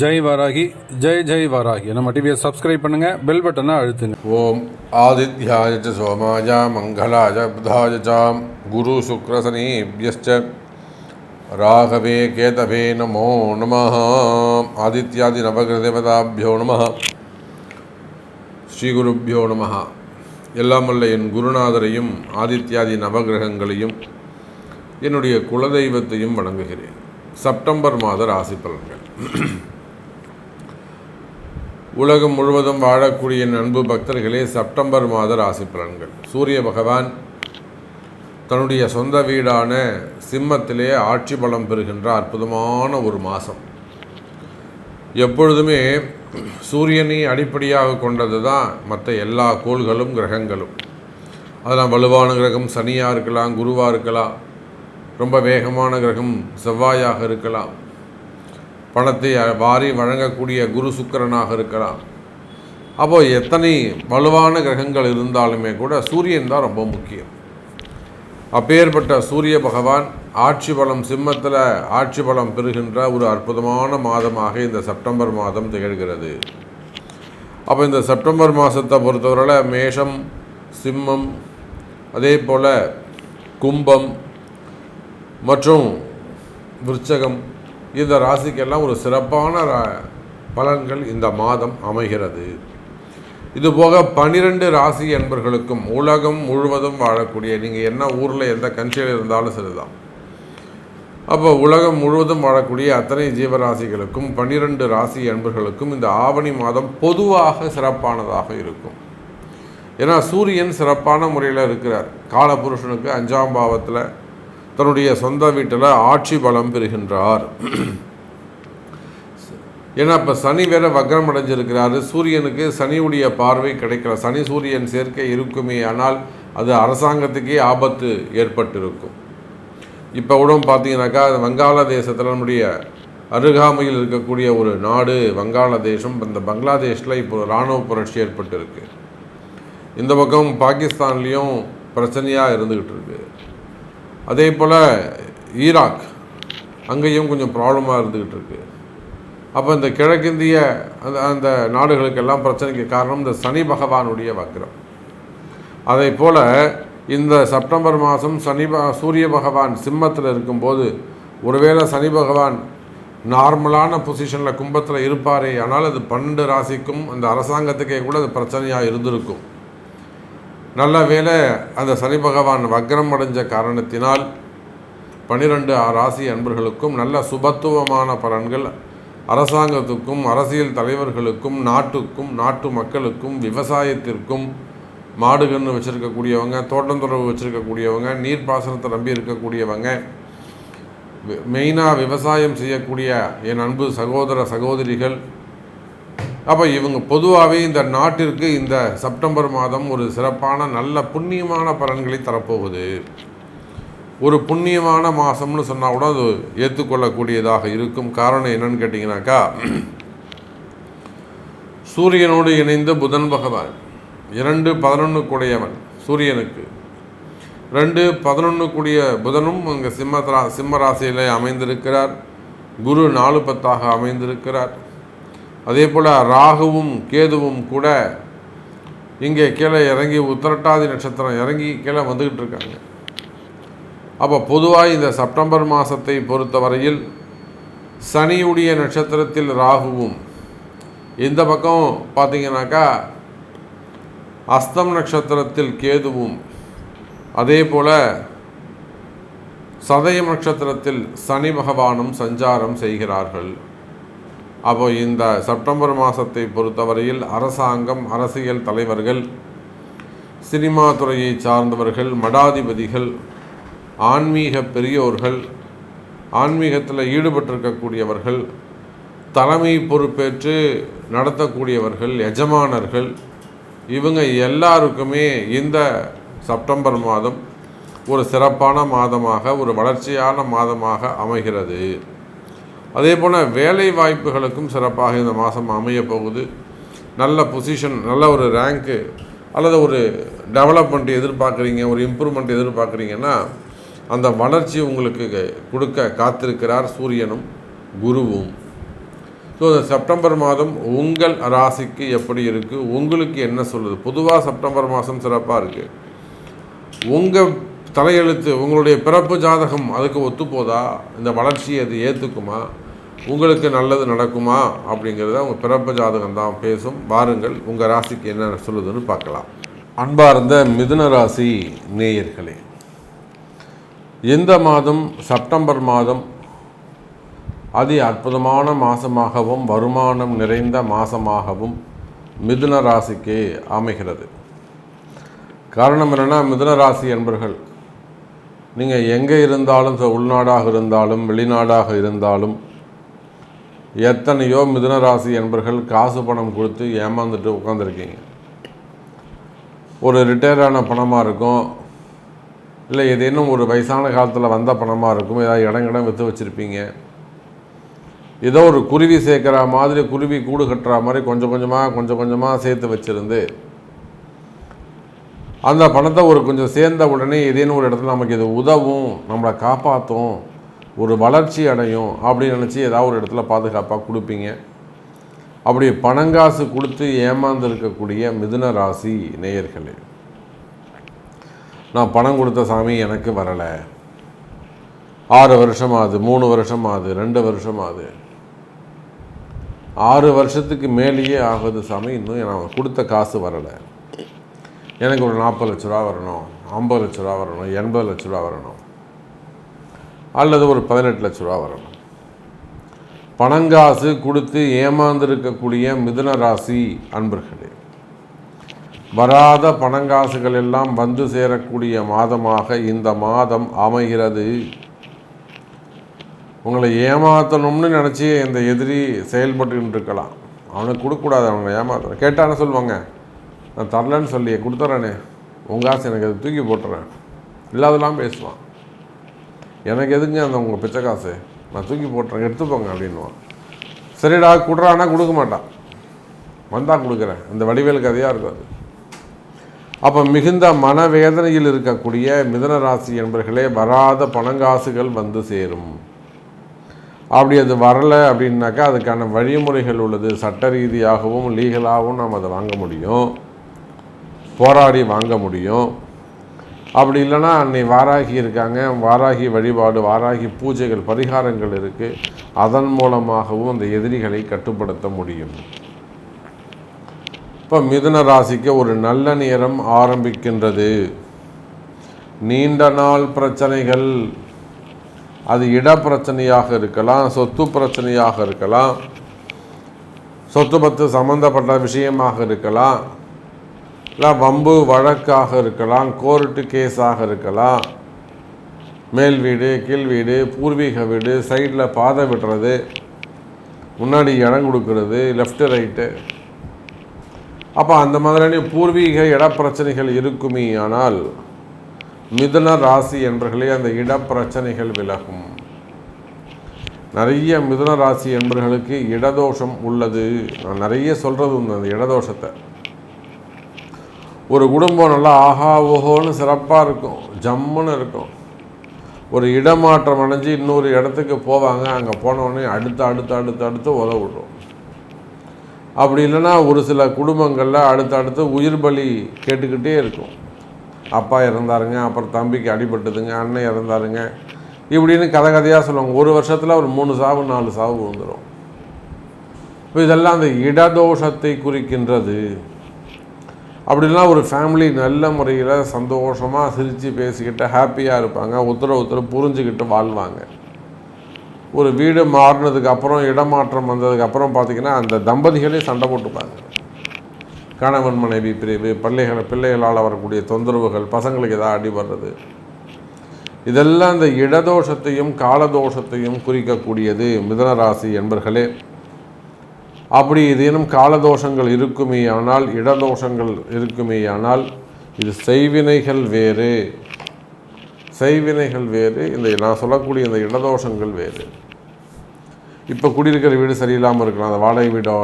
ஜெய் வாராகி ஜெய் ஜெய் வாராகி. நம்ம டிவியை சப்ஸ்கிரைப் பண்ணுங்க பெல் பட்டனை அழுத்துங்க. ஓம் ஆதித்யாய சோமாய மங்களாய புதாய சாம் குரு சுக்ரசனீபியश्च ராகவே கேதவே நமோ நம ஆதித்யாதி நவகிரதேவதாபியோ நம ஸ்ரீகுருப்பியோ நம எல்லாம் வல்ல என் குருநாதரையும் ஆதித்யாதி நவகிரகங்களையும் என்னுடைய குலதெய்வத்தையும் வணங்குகிறேன். செப்டம்பர் மாத ராசி பலன்கள். உலகம் முழுவதும் வாழக்கூடிய அன்பு பக்தர்களே செப்டம்பர் மாத ராசி பலன்கள். சூரிய பகவான் தன்னுடைய சொந்த வீடான சிம்மத்திலே ஆட்சி பலம் பெறுகின்ற அற்புதமான ஒரு மாதம். எப்பொழுதுமே சூரியனை அடிப்படையாக கொண்டது தான் மற்ற எல்லா கோள்களும் கிரகங்களும். அதெல்லாம் வலுவான கிரகம் சனியாக இருக்கலாம் குருவாக இருக்கலாம் ரொம்ப வேகமான கிரகம் செவ்வாயாக இருக்கலாம். பணத்தை வாரி வழங்கக்கூடிய குரு சுக்கிரனாக இருக்கலாம். அப்போ எத்தனை வலுவான கிரகங்கள் இருந்தாலுமே கூட சூரியன் தான் ரொம்ப முக்கியம். அப்பேற்பட்ட சூரிய பகவான் ஆட்சி பலம் சிம்மத்தில் ஆட்சி பலம் பெறுகின்ற ஒரு அற்புதமான மாதமாக இந்த செப்டம்பர் மாதம் திகழ்கிறது. அப்போ இந்த செப்டம்பர் மாதத்தை பொறுத்தவரையில் மேஷம் சிம்மம் அதே போல் கும்பம் மற்றும் விருச்சகம் இந்த ராசிக்கெல்லாம் ஒரு சிறப்பான ரா- பலன்கள் இந்த மாதம் அமைகிறது. இதுபோக பனிரெண்டு ராசி என்பர்களுக்கும் உலகம் முழுவதும் வாழக்கூடிய நீங்கள் என்ன ஊரில் எந்த கண்ட்ரியில் இருந்தாலும் சரிதான். அப்போ உலகம் முழுவதும் வாழக்கூடிய அத்தனை ஜீவராசிகளுக்கும் பன்னிரண்டு ராசி என்பர்களுக்கும் இந்த ஆவணி மாதம் பொதுவாக சிறப்பானதாக இருக்கும். ஏன்னா சூரியன் சிறப்பான முறையில் இருக்கிறார். காலபுருஷனுக்கு அஞ்சாம் பாவத்தில் தன்னுடைய சொந்த வீட்டில் ஆட்சி பலம் பெறுகின்றார். ஏன்னா இப்போ சனி வேற வக்ரம் அடைஞ்சிருக்கிறாரு. சூரியனுக்கு சனியுடைய பார்வை கிடைக்கல. சனி சூரியன் சேர்க்கை இருக்குமே ஆனால் அது அரசாங்கத்துக்கே ஆபத்து ஏற்பட்டிருக்கும். இப்போ கூட பார்த்தீங்கன்னாக்கா வங்காளதேசத்தில் நம்முடைய அருகாமையில் இருக்கக்கூடிய ஒரு நாடு வங்காளதேசம் இந்த பங்களாதேஷில் இப்போ இராணுவ புரட்சி ஏற்பட்டிருக்கு. இந்த பக்கம் பாகிஸ்தான்லேயும் பிரச்சனையாக இருந்துக்கிட்டு இருக்கு. அதே போல் ஈராக் அங்கேயும் கொஞ்சம் ப்ராப்ளமாக இருந்துக்கிட்டு இருக்கு அப்போ இந்த கிழக்கிந்திய அந்த அந்த நாடுகளுக்கெல்லாம் பிரச்சனைக்கு காரணம் இந்த சனி பகவானுடைய வக்ரம். அதே போல் இந்த செப்டம்பர் மாதம் சனி ப சூரிய பகவான் சிம்மத்தில் இருக்கும்போது ஒருவேளை சனி பகவான் நார்மலான பொசிஷனில் கும்பத்தில் இருப்பாரே ஆனால் அது பன்னெண்டு ராசிக்கும் அந்த அரசாங்கத்துக்கே கூட அது பிரச்சனையாக இருந்திருக்கும். நல்ல வேளை அந்த சனி பகவான் வக்ரம் அடைஞ்ச காரணத்தினால் பனிரெண்டு ராசி அன்பர்களுக்கும் நல்ல சுபத்துவமான பலன்கள் அரசாங்கத்துக்கும் அரசியல் தலைவர்களுக்கும் நாட்டுக்கும் நாட்டு மக்களுக்கும் விவசாயத்திற்கும் மாடு கன்று வச்சுருக்கக்கூடியவங்க தோட்டந்துறவு வச்சுருக்கக்கூடியவங்க நீர்ப்பாசனத்தை நம்பி இருக்கக்கூடியவங்க மெயினாக விவசாயம் செய்யக்கூடிய என் அன்பு சகோதர சகோதரிகள் அப்போ இவங்க பொதுவாகவே இந்த நாட்டிற்கு இந்த செப்டம்பர் மாதம் ஒரு சிறப்பான நல்ல புண்ணியமான பலன்களை தரப்போகுது. ஒரு புண்ணியமான மாதம்னு சொன்னால் கூட அது ஏற்றுக்கொள்ளக்கூடியதாக இருக்கும். காரணம் என்னன்னு கேட்டிங்கனாக்கா சூரியனோடு இணைந்த புதன் பகவான். இரண்டு பதினொன்று கூடையவன் சூரியனுக்கு. ரெண்டு பதினொன்று கூடிய புதனும் அங்கே சிம்ம ரா சிம்ம ராசியில் அமைந்திருக்கிறார். குரு நாலு பத்தாக அமைந்திருக்கிறார். அதே போல் ராகுவும் கேதுவும் கூட இங்கே கீழே இறங்கி உத்திரட்டாதி நட்சத்திரம் இறங்கி கீழே வந்துக்கிட்டு இருக்காங்க. அப்போ பொதுவாக இந்த செப்டம்பர் மாதத்தை பொறுத்தவரையில் சனியுடைய நட்சத்திரத்தில் ராகுவும் இந்த பக்கம் பார்த்தீங்கன்னாக்கா அஸ்தம் நட்சத்திரத்தில் கேதுவும் அதே போல் சதயம் நட்சத்திரத்தில் சனி பகவானும் சஞ்சாரம் செய்கிறார்கள். அப்போ இந்த செப்டம்பர் மாதத்தை பொறுத்தவரையில் அரசாங்கம் அரசியல் தலைவர்கள் சினிமா துறையை சார்ந்தவர்கள் மடாதிபதிகள் ஆன்மீக பெரியோர்கள் ஆன்மீகத்தில் ஈடுபட்டிருக்கக்கூடியவர்கள் தலைமை பொறுப்பேற்று நடத்தக்கூடியவர்கள் எஜமானர்கள் இவங்க எல்லாருக்குமே இந்த செப்டம்பர் மாதம் ஒரு சிறப்பான மாதமாக ஒரு வளர்ச்சியான மாதமாக அமைகிறது. அதே போல் வேலை வாய்ப்புகளுக்கும் சிறப்பாக இந்த மாதம் அமைய போகுது. நல்ல பொசிஷன் நல்ல ஒரு ரேங்க்கு அல்லது ஒரு டெவலப்மெண்ட் எதிர்பார்க்குறீங்க ஒரு இம்ப்ரூவ்மெண்ட் எதிர்பார்க்குறீங்கன்னா அந்த வளர்ச்சி உங்களுக்கு கொடுக்க காத்திருக்கிறார் சூரியனும் குருவும். ஸோ இந்த செப்டம்பர் மாதம் உங்கள் ராசிக்கு எப்படி இருக்குது உங்களுக்கு என்ன சொல்லுது? பொதுவாக செப்டம்பர் மாதம் சிறப்பாக இருக்குது உங்கள் தலையெழுத்து உங்களுடைய பிறப்பு ஜாதகம் அதுக்கு ஒத்துப்போதா? இந்த வளர்ச்சியை அது ஏற்றுக்குமா உங்களுக்கு நல்லது நடக்குமா அப்படிங்கிறத உங்கள் பிறப்பு ஜாதகம் தான் பேசும். வாருங்கள் உங்கள் ராசிக்கு என்ன சொல்லுதுன்னு பார்க்கலாம். அன்பார்ந்த மிதுன ராசி நேயர்களே இந்த மாதம்? செப்டம்பர் மாதம். அதி அற்புதமான மாதமாகவும் வருமானம் நிறைந்த மாதமாகவும் மிதுன ராசிக்கு அமைகிறது. காரணம் என்னென்னா மிதுன ராசி என்பர்கள் நீங்கள் எங்கே இருந்தாலும் ச- உள்நாடாக இருந்தாலும் வெளிநாடாக இருந்தாலும் எத்தனையோ மிதுனராசி என்பர்கள் காசு பணம் கொடுத்து ஏமாந்துட்டு உட்காந்துருக்கீங்க ஒரு ரிட்டையரான பணமாக இருக்கும் இல்லை ஏதேனும் ஒரு வயசான காலத்தில் வந்த பணமாக இருக்கும் ஏதாவது இடம் இடம் விற்று வச்சுருப்பீங்க. ஏதோ ஒரு குருவி சேர்க்குற மாதிரி குருவி கூடு கட்டுற மாதிரி கொஞ்சம் கொஞ்சமாக கொஞ்சம் கொஞ்சமாக சேர்த்து வச்சுருந்து அந்த பணத்தை ஒரு கொஞ்சம் சேர்ந்த உடனே ஏதேனும் ஒரு இடத்துல நமக்கு இது உதவும் நம்மளை காப்பாற்றும் ஒரு வளர்ச்சி அடையும் அப்படின்னு நினச்சி ஏதாவது ஒரு இடத்துல பாதுகாப்பாக கொடுப்பீங்க. அப்படி பணங்காசு கொடுத்து ஏமாந்துருக்கக்கூடிய மிதுன ராசி நேயர்களே நான் பணம் கொடுத்த சாமி எனக்கு வரலை. ஆறு வருஷம் ஆகுது மூணு வருஷம் ஆகுது ரெண்டு வருஷம் ஆகுது ஆறு வருஷத்துக்கு மேலேயே ஆகுது சாமி இன்னும் நான் கொடுத்த காசு வரலை. எனக்கு ஒரு நாற்பது லட்ச ரூபா வரணும் ஐம்பது லட்ச ரூபா வரணும் எண்பது லட்ச ரூபா வரணும். அல்லது ஒரு பதினெட்டு லட்ச ரூபா வரணும் பணங்காசு கொடுத்து ஏமாந்திருக்கக்கூடிய மிதுன ராசி அன்பர்களே வராத பணங்காசுகள் எல்லாம் வந்து சேரக்கூடிய மாதமாக இந்த மாதம் அமைகிறது. உங்களை ஏமாற்றணும்னு நினச்சி இந்த எதிரி செயல்பட்டுக்கிட்டு இருக்கலாம் அவனுக்கு கொடுக்கக்கூடாது அவனை ஏமாத்தணும் கேட்டானே சொல்லுவாங்க நான் தரலன்னு சொல்லி கொடுத்துட்றேனே உங்கள் ஆசை எனக்கு அதை தூக்கி போட்டுறேன். இல்லாதெல்லாம் பேசுவான். எனக்கு எதுங்க அந்த உங்கள் பிச்சை காசு? நான் தூக்கி போட்டுறேன் எடுத்துப்போங்க அப்படின்னுவான். சரிடா கொடுறான்னா கொடுக்க மாட்டான். வந்தால் கொடுக்குறேன். இந்த வடிவேல் கதையாக இருக்கும் அது. அப்போ மிகுந்த மனவேதனையில் இருக்கக்கூடிய மிதன ராசி என்பர்களே வராத பணங்காசுகள் வந்து சேரும். அப்படி அது வரலை அப்படின்னாக்கா அதுக்கான வழிமுறைகள் உள்ளது. சட்ட ரீதியாகவும் லீகலாகவும் நாம் அதை வாங்க முடியும். போராடி வாங்க முடியும். அப்படி இல்லைன்னா அன்னை வாராகி இருக்காங்க. வாராகி வழிபாடு வாராகி பூஜைகள் பரிகாரங்கள் இருக்குது அதன் மூலமாகவும் அந்த எதிரிகளை கட்டுப்படுத்த முடியும். இப்போ மிதுன ராசிக்கு ஒரு நல்ல நேரம் ஆரம்பிக்கின்றது. நீண்ட நாள் பிரச்சனைகள். அது இட பிரச்சனையாக இருக்கலாம் சொத்து பிரச்சனையாக இருக்கலாம் சொத்து பத்து சம்மந்தப்பட்ட விஷயமாக இருக்கலாம். இல்லை வம்பு வழக்காக இருக்கலாம் கோர்ட்டு கேஸாக இருக்கலாம். மேல் வீடு கீழ் வீடு பூர்வீக வீடு சைடில் பாதை விடுறது முன்னாடி இடம் கொடுக்கறது லெஃப்ட் ரைட்டு அப்போ அந்த மாதிரியான பூர்வீக இடப்பிரச்சனைகள் இருக்குமே ஆனால் மிதுன ராசி என்பர்களே அந்த இடப்பிரச்சனைகள் விலகும். நிறைய மிதுன ராசி என்பர்களுக்கு இடதோஷம் உள்ளது. நான் நிறைய சொல்கிறது உண்டு அந்த இடதோஷத்தை. ஒரு குடும்பம் நல்லா ஆஹா ஓஹோன்னு சிறப்பாக இருக்கும். ஜம்முன்னு இருக்கும். ஒரு இடமாற்றம் அடைஞ்சு இன்னொரு இடத்துக்கு போவாங்க. அங்கே போனோடனே அடுத்து அடுத்து அடுத்து அடுத்து உதவிடும் அப்படி இல்லைன்னா ஒரு சில குடும்பங்களில் அடுத்தடுத்து உயிர் பலி கேட்டுக்கிட்டே இருக்கும். அப்பா இறந்தாருங்க அப்புறம் தம்பிக்கு அடிபட்டதுங்க அண்ணன் இறந்தாருங்க. இப்படின்னு கதை கதையாக சொல்லுவாங்க. ஒரு வருஷத்தில் ஒரு மூணு சாவு நாலு சாவு வந்துடும் இப்போ இதெல்லாம் அந்த இடதோஷத்தை குறிக்கின்றது. அப்படிலாம் ஒரு ஃபேமிலி நல்ல முறையில் சந்தோஷமாக சிரித்து பேசிக்கிட்டு ஹாப்பியாக இருப்பாங்க. ஒருத்தரை ஒருத்தர் புரிஞ்சுக்கிட்டு வாழ்வாங்க. ஒரு வீடு மாறினதுக்கப்புறம் இடமாற்றம் வந்ததுக்கப்புறம் பார்த்திங்கன்னா அந்த தம்பதிகளே சண்டை போட்டுப்பாங்க. கணவன் மனைவி பிரிவு பிள்ளைகள் பிள்ளைகளால் வரக்கூடிய தொந்தரவுகள் பசங்களுக்கு ஏதாவது அடி வர்றது இதெல்லாம் இந்த இடதோஷத்தையும் காலதோஷத்தையும் குறிக்கக்கூடியது மிதனராசி என்பர்களே. அப்படி ஏதேனும் காலதோஷங்கள் இருக்குமேயானால் இடதோஷங்கள் இருக்குமேயானால் இது செய்வினைகள் வேறு. செய்வினைகள் வேறு இந்த நான் சொல்லக்கூடிய இந்த இடதோஷங்கள் வேறு. இப்போ குடியிருக்கிற வீடு சரியில்லாமல் இருக்கலாம் அந்த வாடகை வீடோ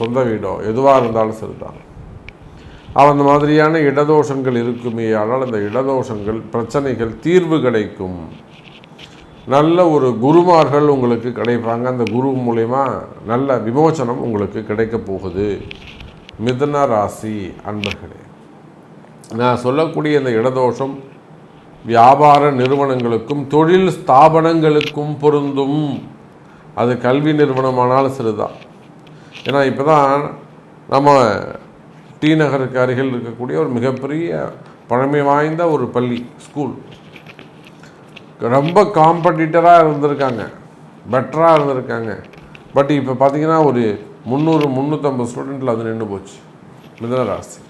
சொந்த வீடோ எதுவாக இருந்தாலும் சரிதான். அவன் அந்த மாதிரியான இடதோஷங்கள் இருக்குமே ஆனால் அந்த இடதோஷங்கள் பிரச்சனைகள் தீர்வு கிடைக்கும். நல்ல ஒரு குருமார்கள் உங்களுக்கு கிடைப்பாங்க. அந்த குரு மூலயமா நல்ல விமோசனம் உங்களுக்கு கிடைக்க போகுது. மிதன ராசி அன்பர்களே நான் சொல்லக்கூடிய இந்த இடதோஷம் வியாபார நிறுவனங்களுக்கும் தொழில் ஸ்தாபனங்களுக்கும் பொருந்தும். அது கல்வி நிறுவனமானாலும் சரிதான் ஏன்னா இப்போ தான் நம்ம டி நகருக்கு அருகில் இருக்கக்கூடிய ஒரு மிகப்பெரிய பழமை வாய்ந்த ஒரு பள்ளி ஸ்கூல். ரொம்ப காம்படிட்டராக இருந்திருக்காங்க. பெட்டராக இருந்திருக்காங்க. பட் இப்போ பார்த்தீங்கன்னா ஒரு முந்நூறு முந்நூற்றம்பது ஸ்டூடெண்ட்டில் அது நின்று போச்சு. மிதன ராசி.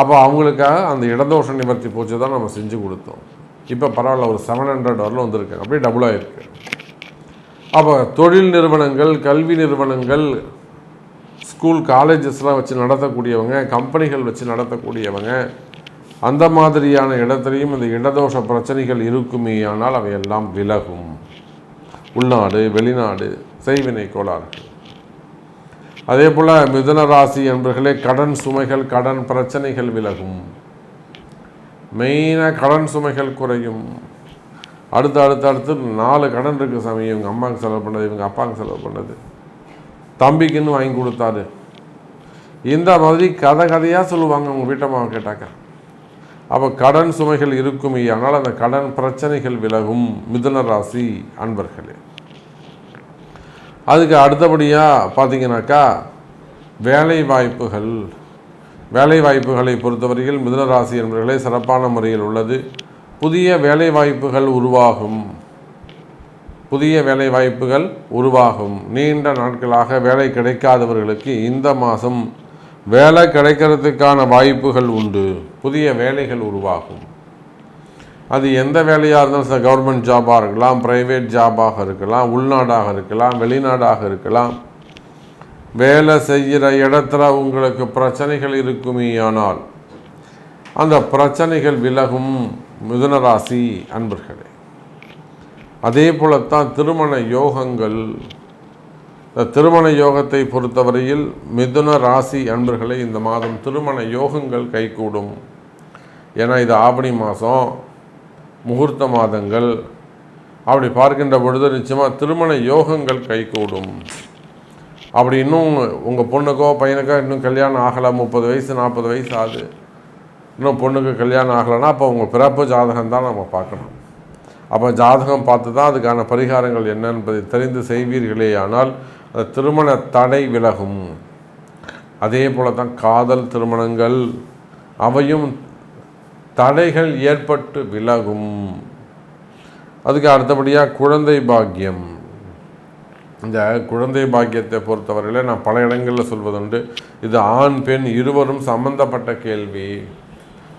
அப்போ அவங்களுக்காக அந்த இடதோஷ நிவர்த்தி போச்சு தான் நம்ம செஞ்சு கொடுத்தோம். இப்போ பரவாயில்ல ஒரு செவன் ஹண்ட்ரட் வரலும் வந்திருக்காங்க அப்படியே டபுள் ஆகிருக்கு அப்போ தொழில் நிறுவனங்கள் கல்வி நிறுவனங்கள் ஸ்கூல் காலேஜஸ்லாம் வச்சு நடத்தக்கூடியவங்க கம்பெனிகள் வச்சு நடத்தக்கூடியவங்க அந்த மாதிரியான இடத்துலையும் இந்த இடதோஷ பிரச்சனைகள் இருக்குமேயானால் அவையெல்லாம் விலகும். உள்நாடு வெளிநாடு செய்வினை கோளாறுகள். அதே போல் மிதுன ராசி என்பர்களே கடன் சுமைகள் கடன் பிரச்சனைகள் விலகும். மெயினாக கடன் சுமைகள் குறையும். அடுத்து அடுத்து அடுத்து நாலு கடன் இருக்குது சாமி. இவங்க அம்மாவுக்கு செலவு பண்ணது இவங்க அப்பாவுக்கு செலவு பண்ணது. தம்பிக்குன்னு வாங்கி கொடுத்தாரு. இந்த மாதிரி கதை கதையாக சொல்லுவாங்க உங்கள் வீட்டம்மாவை கேட்டாக்க. அப்போ கடன் சுமைகள் இருக்குமே ஆனால் அந்த கடன் பிரச்சனைகள் விலகும். மிதுன ராசி அன்பர்களே. அதுக்கு அடுத்தபடியாக பார்த்தீங்கன்னாக்கா வேலை வாய்ப்புகள். வேலை வாய்ப்புகளை பொறுத்தவரையில் மிதன ராசி என்பவர்களே சிறப்பான முறையில் உள்ளது. புதிய வேலை வாய்ப்புகள் உருவாகும். புதிய வேலை வாய்ப்புகள் உருவாகும். நீண்ட நாட்களாக வேலை கிடைக்காதவர்களுக்கு இந்த மாதம் வேலை கிடைக்கிறதுக்கான வாய்ப்புகள் உண்டு. புதிய வேலைகள் உருவாகும். அது எந்த வேலையாக இருந்தாலும் சார் கவர்மெண்ட் ஜாபாக இருக்கலாம் ப்ரைவேட் ஜாபாக இருக்கலாம் உள்நாடாக இருக்கலாம் வெளிநாடாக இருக்கலாம். வேலை செய்கிற இடத்துல உங்களுக்கு பிரச்சனைகள் இருக்குமே ஆனால் அந்த பிரச்சனைகள் விலகும் மிதுனராசி அன்பர்களே. அதே போலத்தான் திருமண யோகங்கள் இந்த திருமண யோகத்தை பொறுத்தவரையில் மிதுன ராசி அன்பர்களை இந்த மாதம் திருமண யோகங்கள் கைகூடும். ஏன்னா இது ஆவணி மாதம் முகூர்த்த மாதங்கள். அப்படி பார்க்கின்ற பொழுது நிச்சயமாக திருமண யோகங்கள் கைகூடும். அப்படி இன்னும் உங்கள் பொண்ணுக்கோ பையனுக்கோ இன்னும் கல்யாணம் ஆகலை முப்பது வயசு நாற்பது வயசு ஆகுது. இன்னும் பொண்ணுக்கு கல்யாணம் ஆகலைன்னா அப்போ உங்கள் பிறப்பு ஜாதகம் தான் நம்ம பார்க்கணும். அப்போ ஜாதகம் பார்த்து தான் அதுக்கான பரிகாரங்கள் என்ன என்பதை தெரிந்து செய்வீர்களே ஆனால் அந்த திருமண தடை விலகும். அதே போல தான் காதல் திருமணங்கள் அவையும் தடைகள் ஏற்பட்டு விலகும். அதுக்கு அடுத்தபடியாக குழந்தை பாக்கியம். இந்த குழந்தை பாக்கியத்தை பொறுத்தவரையில் நான் பல இடங்களில் சொல்வதுண்டு. இது ஆண் பெண் இருவரும் சம்பந்தப்பட்ட கேள்வி.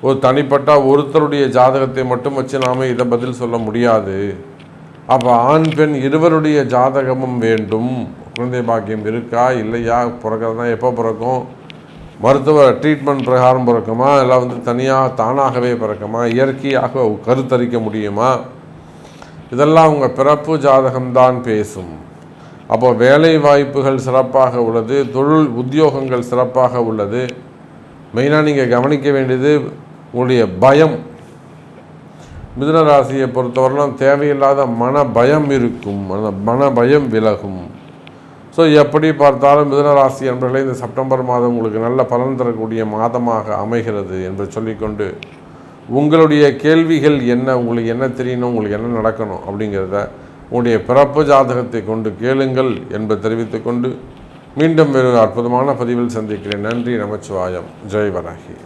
ஒரு தனிப்பட்ட ஒருத்தருடைய ஜாதகத்தை மட்டும் வச்சு நாம் இதை பதில் சொல்ல முடியாது. அப்போ ஆண் பெண் இருவருடைய ஜாதகமும் வேண்டும். குழந்தை பாக்கியம் இருக்கா இல்லையா? பிறக்கிறதுனா எப்போ பிறக்கும்? மருத்துவ ட்ரீட்மெண்ட் பிரகாரம் பிறக்குமா? இல்லை வந்து தனியாக தானாகவே பிறக்குமா? இயற்கையாக கருத்தரிக்க முடியுமா? இதெல்லாம் உங்கள் பிறப்பு ஜாதகம்தான் பேசும். அப்போ வேலை வாய்ப்புகள் சிறப்பாக உள்ளது தொழில் உத்தியோகங்கள் சிறப்பாக உள்ளது. மெயினாக நீங்கள் கவனிக்க வேண்டியது உங்களுடைய பயம். மிதுன ராசியை பொறுத்தவரையிலும் தேவையில்லாத மன பயம் இருக்கும். அந்த மன பயம் விலகும். ஸோ எப்படி பார்த்தாலும் மிதனராசி என்பர்களே இந்த செப்டம்பர் மாதம் உங்களுக்கு நல்ல பலன் தரக்கூடிய மாதமாக அமைகிறது என்று சொல்லிக்கொண்டு உங்களுடைய கேள்விகள் என்ன உங்களுக்கு என்ன தெரியணும் உங்களுக்கு என்ன நடக்கணும் அப்படிங்கிறத உங்களுடைய பிறப்பு ஜாதகத்தை கொண்டு கேளுங்கள் என்பதை தெரிவித்துக்கொண்டு மீண்டும் வேறு அற்புதமான பதிவில் சந்திக்கிறேன். நன்றி நமச்சிவாயம். ஜெய் வராகி.